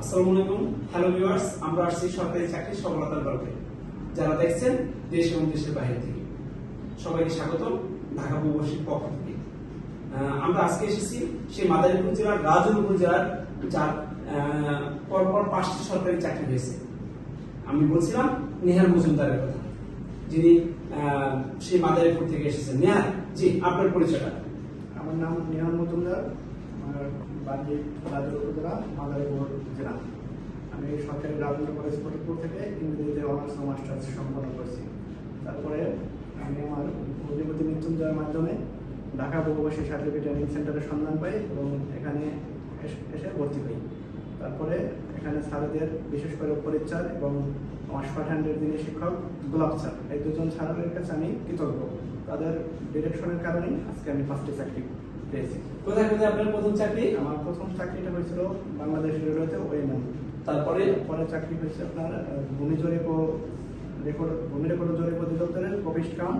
আসসালামু আলাইকুম। Hello viewers আমরা আসছি সরকারি চাকরির সফলতার গল্পে। যারা দেখছেন দেশ এবং দেশের বাইরে থেকে, সবাইকে স্বাগত ঢাকা প্রবাসীর পক্ষ থেকে। আমরা আজকে এসেছি সেই মাদারীপুর জেলার রাজুর উপজেলার, যার পরপর পাঁচটি সরকারি চাকরি হয়েছে। আমি বলছিলাম নেহার মজুমদারের কথা। যিনি সেই মাদারীপুর থেকে এসেছেন। নেহার জি, আপনার পরিচয়টা। আমার নাম নিহান মজুমদার। বাড়ি রাজুর উপজেলা, মাদারীপুর জেলা। আমি সরকারি রাজেন্দ্র কলেজ ফটিকপুর থেকে ইংরেজিতে অনার্স ও মাস্টার্স সম্পন্ন করেছি। তারপরে আমি আমার অগ্নিপতি মৃত্যুঞ্জয়ের মাধ্যমে ঢাকা বহুবাসী সার্টিফিকেট ট্রেনিং সেন্টারের সন্ধান পাই এবং এখানে এসে ভর্তি হই। তারপরে এখানে স্যারদের বিশেষ করে পরিচয় এবং আমার শর্ট হ্যান্ডের যিনি শিক্ষক গোলাপ স্যার। এই দুজন স্যারের কাছে আমি কৃতজ্ঞ। তাদের ডিরেকশনের কারণেই আজকে আমি পাঁচটি চাকরি পেয়েছি। কোথায় কোথায় আপনার প্রথম চাকরি? আমার প্রথম চাকরিটা হয়েছিল বাংলাদেশ রেলওয়েতে ওয়েম্যান তারপরে? পরে চাকরি হয়েছে আপনার ভূমি জরিপ রেকর্ড ভূমি রেকর্ড জরিপ অধিদপ্তরের অফিস কাম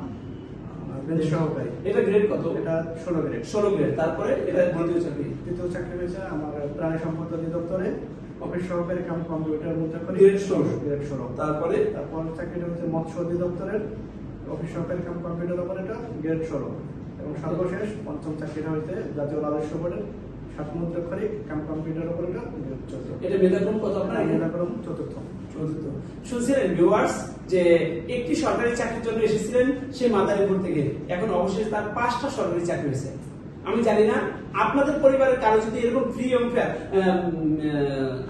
বেঞ্চ সহকারী। এটা গ্রেড কত? এটা ষোলো গ্রেড ষোলো গ্রেড তারপরে এটা দ্বিতীয় চাকরি? দ্বিতীয় চাকরি হয়েছে আমার প্রাণী সম্পদ অধিদপ্তরে। অফিস সহকারী কাম কম্পিউটার মুদ্রাকরী Grade ষোলো। গ্রেড ষোলো। তারপরে? তারপর চাকরিটা হচ্ছে মৎস্য অধিদপ্তরের। অফিস সহকারী কাম কম্পিউটার অপারেটর গ্রেড ষোলো। এবং সর্বশেষ পঞ্চম চাকরিটা হচ্ছে জাতীয় রাজস্ব বোর্ডের সাত মুদ্রাক্ষরী কাম কম্পিউটার অপারেটর গ্রেড চোদ্দ। এটা মেধাক্রম কত আপনার মেধাক্রম চতুর্থ। শুনছিলেন ভিউয়ার্স যে একটি সরকারি চাকরির জন্য এসেছিলেন সে মাদারীপুর থেকে। এখন অবশেষে তার পাঁচটা সরকারি চাকরি হয়েছে। আমি জানি না আপনাদের পরিবারের কারও যদি এরকম ফ্রি এবং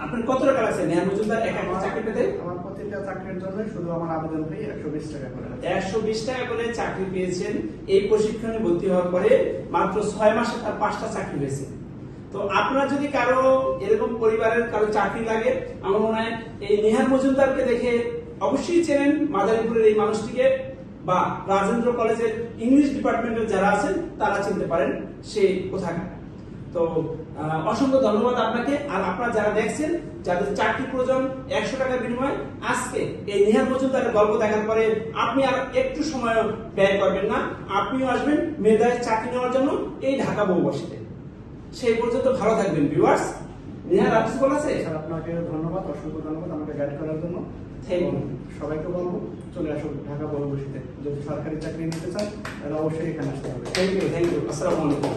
আপনার কত টাকা লাগছে? নেহার মজুমদার এক একটা চাকরি পেতে? আমার প্রতিটা চাকরির জন্য শুধু আমার আবেদন ফি একশো বিশ টাকা করে একশো বিশ টাকা করে চাকরি পেয়েছেন। এই প্রশিক্ষণে ভর্তি হওয়ার পরে মাত্র ছয় মাসে তার পাঁচটা চাকরি হয়েছে। তো আপনার যদি কারও এরকম পরিবারের কারও চাকরি লাগে, আমার মনে হয় এই নেহার মজুমদারকে দেখে অবশ্যই চেনেন মাদারীপুরের এই মানুষটিকে বা রাজেন্দ্র কলেজের ইংলিশ ডিপার্টমেন্টের যারা আছেন, তারা চিনতে পারেন সে কোথাকার। তো অসংখ্য ধন্যবাদ আপনাকে। আর আপনারা যারা দেখছেন, যাদের চাকরি প্রয়োজন একশো টাকার বিনিময়ে, আজকে এই নেহার মজুমদারের গল্প দেখার পরে আপনি আর একটু সময় ব্যয় করবেন না। আপনিও আসবেন মেধায় চাকরি নেওয়ার জন্য এই ঢাকা বহুবাসীতে সেই পর্যন্ত ভালো থাকবেন ভিউয়ার্স নেহার আপনি বলা আছে স্যার আপনাকে ধন্যবাদ অসংখ্য ধন্যবাদ আমাকে গাইড করার জন্য। থ্যাংক ইউ সবাইকে বলব চলে আসুন ঢাকা বড়বসিতে যদি সরকারি চাকরি নিতে চান তাহলে অবশ্যই এখানে আসতে হবে। থ্যাংক ইউ থ্যাংক ইউ আসসালামু আলাইকুম।